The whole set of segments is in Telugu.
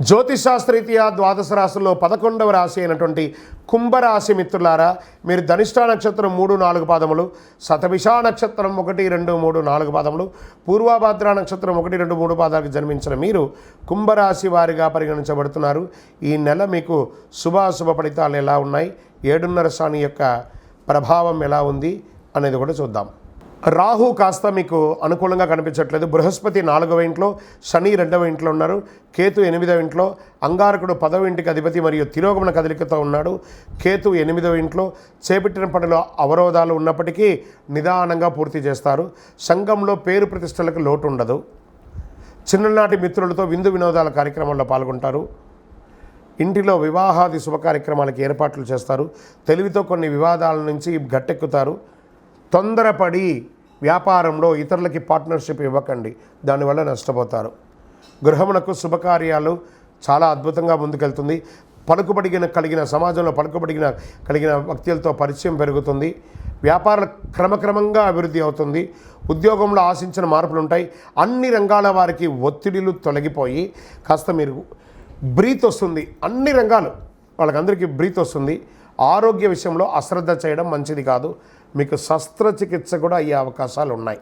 జ్యోతిషాస్త్రీత్యా ద్వాదశ రాశుల్లో పదకొండవ రాశి అయినటువంటి కుంభరాశి మిత్రులారా మీరు ధనిష్ట నక్షత్రం మూడు నాలుగు పాదములు శతభిషా నక్షత్రం ఒకటి రెండు మూడు నాలుగు పాదములు పూర్వభద్ర నక్షత్రం ఒకటి రెండు మూడు పాదాలకు జన్మించిన మీరు కుంభరాశి వారిగా పరిగణించబడుతున్నారు. ఈ నెల మీకు శుభాశుభ ఫలితాలు ఎలా ఉన్నాయి? ఏడున్నర సాని యొక్క ప్రభావం ఎలా ఉంది? అనేది కూడా చూద్దాం. రాహు కాస్త మీకు అనుకూలంగా కనిపించట్లేదు. బృహస్పతి నాలుగవ ఇంట్లో శని రెండవ ఇంట్లో ఉన్నారు. కేతు ఎనిమిదవ ఇంట్లో అంగారకుడు పదవ ఇంటికి అధిపతి మరియు తిరోగమన కదలికతో ఉన్నాడు. కేతు ఎనిమిదవ ఇంట్లో చేపట్టిన పనిలో అవరోధాలు ఉన్నప్పటికీ నిదానంగా పూర్తి చేస్తారు. సంఘంలో పేరు ప్రతిష్టలకు లోటు ఉండదు. చిన్ననాటి మిత్రులతో విందు వినోదాల కార్యక్రమాల్లో పాల్గొంటారు. ఇంటిలో వివాహాది శుభ కార్యక్రమాలకు ఏర్పాట్లు చేస్తారు. తెలివితో కొన్ని వివాదాల నుంచి గట్టెక్కుతారు. తొందరపడి వ్యాపారంలో ఇతరులకి పార్ట్నర్షిప్ ఇవ్వకండి. దానివల్ల నష్టపోతారు. గృహమునకు శుభకార్యాలు చాలా అద్భుతంగా ముందుకెళ్తుంది. పలుకుబడిగిన కలిగిన సమాజంలో పలుకుబడిగిన కలిగిన వ్యక్తులతో పరిచయం పెరుగుతుంది. వ్యాపారాలు క్రమక్రమంగా అభివృద్ధి అవుతుంది. ఉద్యోగంలో ఆశించిన మార్పులు ఉంటాయి. అన్ని రంగాల వారికి ఒత్తిడిలు తొలగిపోయి కాస్త మీరు బ్రీత్ వస్తుంది. అన్ని రంగాలు వాళ్ళకందరికీ బ్రీత్ వస్తుంది. ఆరోగ్య విషయంలో అశ్రద్ధ చేయడం మంచిది కాదు. మీకు శస్త్రచికిత్స కూడా అయ్యే అవకాశాలు ఉన్నాయి.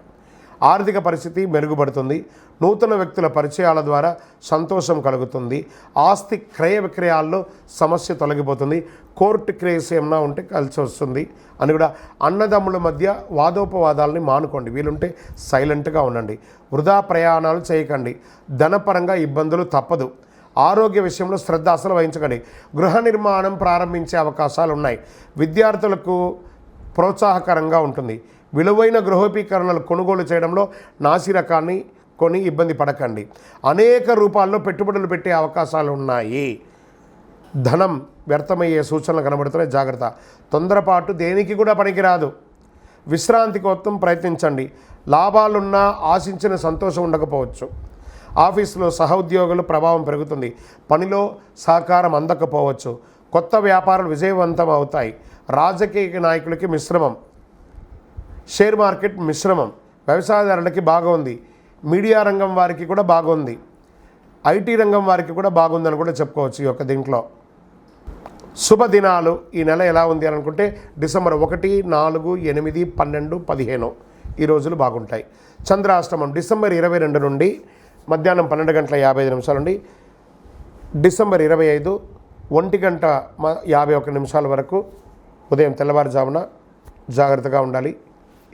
ఆర్థిక పరిస్థితి మెరుగుపడుతుంది. నూతన వ్యక్తుల పరిచయాల ద్వారా సంతోషం కలుగుతుంది. ఆస్తి క్రయ విక్రయాల్లో సమస్య తొలగిపోతుంది. కోర్టు క్రేస్ ఏమన్నా ఉంటే కలిసి వస్తుంది అని కూడా అన్నదమ్ముల మధ్య వాదోపవాదాలని మానుకోండి. వీలుంటే సైలెంట్గా ఉండండి. వృధా ప్రయాణాలు చేయకండి. ధనపరంగా ఇబ్బందులు తప్పదు. ఆరోగ్య విషయంలో శ్రద్ధ అసలు వహించకండి. గృహ నిర్మాణం ప్రారంభించే అవకాశాలు ఉన్నాయి విద్యార్థులకు ప్రోత్సాహకరంగా ఉంటుంది. విలువైన గృహోపీకరణలు కొనుగోలు చేయడంలో నాసి రకాన్ని కొని ఇబ్బంది పడకండి. అనేక రూపాల్లో పెట్టుబడులు పెట్టే అవకాశాలు ఉన్నాయి ధనం వ్యర్థమయ్యే సూచనలు కనబడుతున్నాయి. జాగ్రత్త. తొందరపాటు దేనికి కూడా పనికిరాదు. విశ్రాంతి కోసం ప్రయత్నించండి. లాభాలున్నా ఆశించిన సంతోషం ఉండకపోవచ్చు. ఆఫీసులో సహోద్యోగుల ప్రభావం పెరుగుతుంది. పనిలో సహకారం అందకపోవచ్చు. కొత్త వ్యాపారాలు విజయవంతం అవుతాయి. రాజకీయ నాయకులకి మిశ్రమం. షేర్ మార్కెట్ మిశ్రమం. వ్యవసాయదారులకి బాగుంది. మీడియా రంగం వారికి కూడా బాగుంది. ఐటీ రంగం వారికి కూడా బాగుందని కూడా చెప్పుకోవచ్చు ఈ యొక్క దీంట్లో. శుభదినాలు. ఈ నెల ఎలా ఉంది అని అనుకుంటే డిసెంబర్ ఒకటి నాలుగు ఎనిమిది పన్నెండు పదిహేను ఈ రోజులు బాగుంటాయి. చంద్రాష్టమం డిసెంబర్ ఇరవై రెండు నుండి మధ్యాహ్నం పన్నెండు గంటల యాభై ఐదు నిమిషాల నుండి డిసెంబర్ ఇరవై ఐదు ఒంటి గంట యాభై ఒక్క నిమిషాల వరకు ఉదయం తెల్లవారుజామున జాగ్రత్తగా ఉండాలి.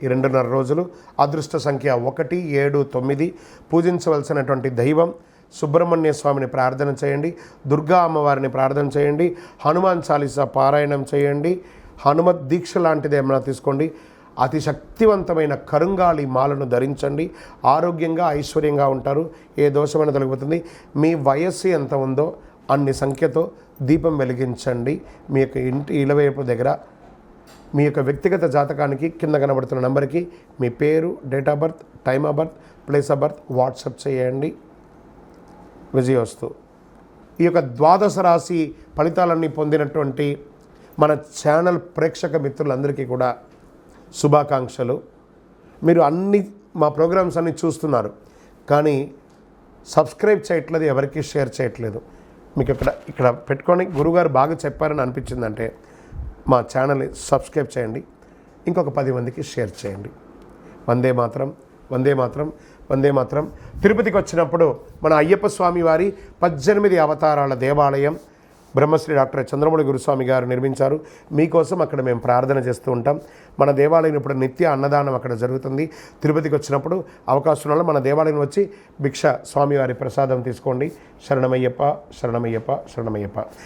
ఈ రెండున్నర రోజులు అదృష్ట సంఖ్య ఒకటి ఏడు తొమ్మిది. పూజించవలసినటువంటి దైవం సుబ్రహ్మణ్య స్వామిని ప్రార్థన చేయండి. దుర్గా అమ్మవారిని ప్రార్థన చేయండి. హనుమాన్ చాలీసా పారాయణం చేయండి. హనుమత్ దీక్ష లాంటిది ఏమైనా తీసుకోండి. అతి శక్తివంతమైన కరుంగాలి మాలను ధరించండి. ఆరోగ్యంగా ఐశ్వర్యంగా ఉంటారు. ఏ దోషమైన తొలగిపోతుంది. మీ వయస్సు ఎంత ఉందో అన్ని సంఖ్యతో దీపం వెలిగించండి. మీ యొక్క ఇంటి ఇలవైపు దగ్గర మీ యొక్క వ్యక్తిగత జాతకానికి కింద కనబడుతున్న నెంబర్కి మీ పేరు date of birth time of birth place of birth WhatsApp చేయండి. విజయోస్తు ఈ యొక్క ద్వాదశ రాశి ఫలితాలన్నీ పొందినటువంటి మన ఛానల్ ప్రేక్షక మిత్రులందరికీ కూడా శుభాకాంక్షలు. మీరు అన్ని మా ప్రోగ్రామ్స్ అన్ని చూస్తున్నారు. కానీ సబ్స్క్రైబ్ చేయట్లేదు ఎవరికి షేర్ చేయట్లేదు. మీకు ఇక్కడ ఇక్కడ పెట్టుకొని గురుగారు బాగా చెప్పారని అనిపించిందంటే మా ఛానల్ని సబ్స్క్రైబ్ చేయండి. ఇంకొక పది మందికి షేర్ చేయండి. వందే మాత్రం వందే మాత్రం వందే మాత్రం. తిరుపతికి వచ్చినప్పుడు మన అయ్యప్ప స్వామి వారి పద్దెనిమిది అవతారాల దేవాలయం బ్రహ్మశ్రీ డాక్టర్ చంద్రమౌళి గురుస్వామి గారు నిర్మించారు. మీకోసం అక్కడ మేము ప్రార్థన చేస్తూ ఉంటాం. మన దేవాలయం ఇప్పుడు నిత్య అన్నదానం అక్కడ జరుగుతుంది. తిరుపతికి వచ్చినప్పుడు అవకాశం ఉన్న మన దేవాలయం వచ్చి భిక్ష స్వామివారి ప్రసాదం తీసుకోండి. శరణమయ్యప్ప శరణమయ్యప్ప శరణమయ్యప్ప.